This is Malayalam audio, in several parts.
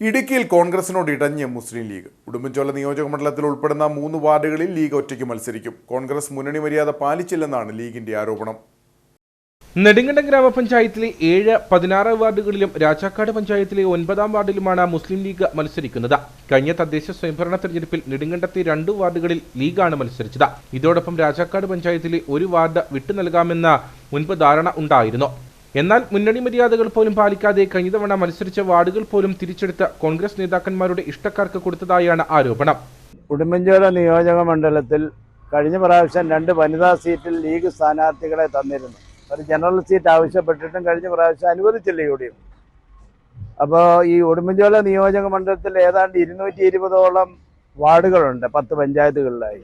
ഇടുക്കിയിൽ കോൺഗ്രസിനോട് ഇടഞ്ഞ് മുസ്ലിം ലീഗ്. ഉടുമ്പൻചോല നിയോജക മണ്ഡലത്തിൽ ഉൾപ്പെടുന്ന മൂന്ന് വാർഡുകളിൽ ലീഗ് ഒറ്റയ്ക്ക് മത്സരിക്കും. കോൺഗ്രസ് മുന്നണി മര്യാദ പാലിച്ചില്ലെന്നാണ് ലീഗിന്റെ ആരോപണം. നെടുങ്കണ്ടം ഗ്രാമപഞ്ചായത്തിലെ ഏഴ് പതിനാറ് വാർഡുകളിലും രാജാക്കാട് പഞ്ചായത്തിലെ ഒൻപതാം വാർഡിലുമാണ് മുസ്ലിം ലീഗ് മത്സരിക്കുന്നത്. കഴിഞ്ഞ തദ്ദേശ സ്വയംഭരണ തെരഞ്ഞെടുപ്പിൽ നെടുങ്കണ്ടത്തെ രണ്ട് വാർഡുകളിൽ ലീഗാണ് മത്സരിച്ചത്. ഇതോടൊപ്പം രാജാക്കാട് പഞ്ചായത്തിലെ ഒരു വാർഡ് വിട്ടു നൽകാമെന്ന മുൻപ് ധാരണ ഉണ്ടായിരുന്നു. എന്നാൽ മുന്നണി മര്യാദകൾ പോലും പാലിക്കാതെ കഴിഞ്ഞ തവണ മത്സരിച്ച വാർഡുകൾ പോലും തിരിച്ചെടുത്ത കോൺഗ്രസ് നേതാക്കന്മാരുടെ ഇഷ്ടക്കാർക്ക് കൊടുത്തതായാണ് ആരോപണം. ഉടുമ്പൻചോല നിയോജക മണ്ഡലത്തിൽ കഴിഞ്ഞ പ്രാവശ്യം രണ്ട് വനിതാ സീറ്റിൽ ലീഗ് സ്ഥാനാർത്ഥികളെ തന്നിരുന്നു. ഒരു ജനറൽ സീറ്റ് ആവശ്യപ്പെട്ടിട്ടും കഴിഞ്ഞ പ്രാവശ്യം അനുവദിച്ചില്ല യു ഡി അപ്പോൾ ഈ ഉടുമ്പൻചോല നിയോജക മണ്ഡലത്തിൽ ഏതാണ്ട് ഇരുന്നൂറ്റി ഇരുപതോളം വാർഡുകളുണ്ട് പത്ത് പഞ്ചായത്തുകളിലായി.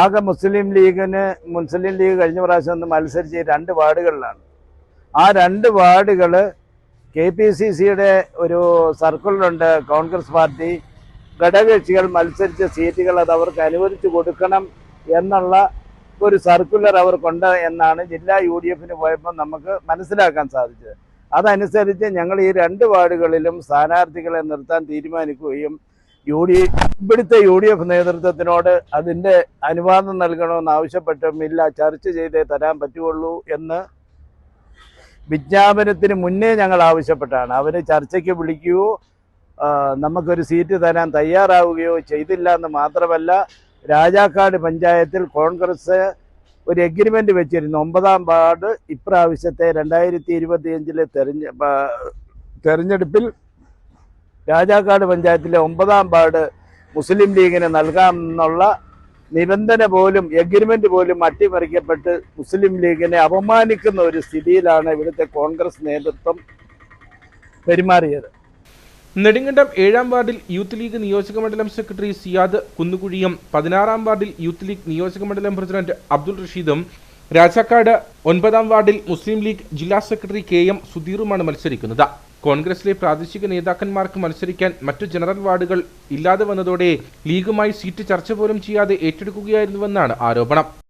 ആകെ മുസ്ലിം ലീഗിന് മുസ്ലിം ലീഗ് കഴിഞ്ഞ പ്രാവശ്യം ഒന്ന് മത്സരിച്ച് രണ്ട് വാർഡുകളിലാണ്. ആ രണ്ട് വാർഡുകൾ കെ പി സി സിയുടെ ഒരു സർക്കിളിലുണ്ട് കോൺഗ്രസ് പാർട്ടി. ഘടകകക്ഷികൾ മത്സരിച്ച സീറ്റുകൾ അത് അവർക്ക് അനുവദിച്ചു കൊടുക്കണം എന്നുള്ള ഒരു സർക്കുലർ അവർക്കുണ്ട് എന്നാണ് ജില്ലാ യു ഡി എഫിന് പോയപ്പോൾ നമുക്ക് മനസ്സിലാക്കാൻ സാധിച്ചത്. അതനുസരിച്ച് ഞങ്ങൾ ഈ രണ്ട് വാർഡുകളിലും സ്ഥാനാർത്ഥികളെ നിർത്താൻ തീരുമാനിക്കുകയും യു ഡി ഇവിടുത്തെ യു ഡി എഫ് നേതൃത്വത്തിനോട് അതിന്റെ അനുവാദം നൽകണമെന്ന് ആവശ്യപ്പെട്ടും ഇല്ല ചർച്ച ചെയ്തേ തരാൻ പറ്റുള്ളൂ എന്ന് വിജ്ഞാപനത്തിന് മുന്നേ ഞങ്ങൾ ആവശ്യപ്പെട്ടാണ്. അവരെ ചർച്ചയ്ക്ക് വിളിക്കുകയോ നമുക്കൊരു സീറ്റ് തരാൻ തയ്യാറാവുകയോ ചെയ്തില്ല എന്ന് മാത്രമല്ല രാജാക്കാട് പഞ്ചായത്തിൽ കോൺഗ്രസ് ഒരു എഗ്രിമെന്റ് വെച്ചിരുന്നു. ഒമ്പതാം വാർഡ് ഇപ്രാവശ്യത്തെ രണ്ടായിരത്തി ഇരുപത്തിയഞ്ചിലെ തെരഞ്ഞ തെരഞ്ഞെടുപ്പിൽ രാജാക്കാട് പഞ്ചായത്തിലെ ഒമ്പതാം വാർഡ് മുസ്ലിം ലീഗിന് നൽകാമെന്നുള്ള നിബന്ധന പോലും എഗ്രിമെന്റ് പോലും അട്ടിമറിക്കപ്പെട്ട് മുസ്ലിം ലീഗിനെ അപമാനിക്കുന്ന ഒരു സ്ഥിതിയിലാണ് ഇവിടുത്തെ കോൺഗ്രസ് നേതൃത്വം പെരുമാറിയത്. നെടുങ്കണ്ടം ഏഴാം വാർഡിൽ യൂത്ത് ലീഗ് നിയോജക മണ്ഡലം സെക്രട്ടറി സിയാദ് കുന്നുകുഴിയും പതിനാറാം വാർഡിൽ യൂത്ത് ലീഗ് നിയോജക മണ്ഡലം പ്രസിഡന്റ് അബ്ദുൾ റഷീദും രാജാക്കാട് ഒൻപതാം വാർഡിൽ മുസ്ലിം ലീഗ് ജില്ലാ സെക്രട്ടറി കെ എം സുധീറുമാണ് മത്സരിക്കുന്നത്. കോൺഗ്രസിലെ പ്രാദേശിക നേതാക്കന്മാർക്ക് മത്സരിക്കാൻ മറ്റു ജനറൽ വാർഡുകൾ ഇല്ലാതെ വന്നതോടെ ലീഗുമായി സീറ്റ് ചർച്ച പോലും ചെയ്യാതെ ഏറ്റെടുക്കുകയായിരുന്നുവെന്നാണ് ആരോപണം.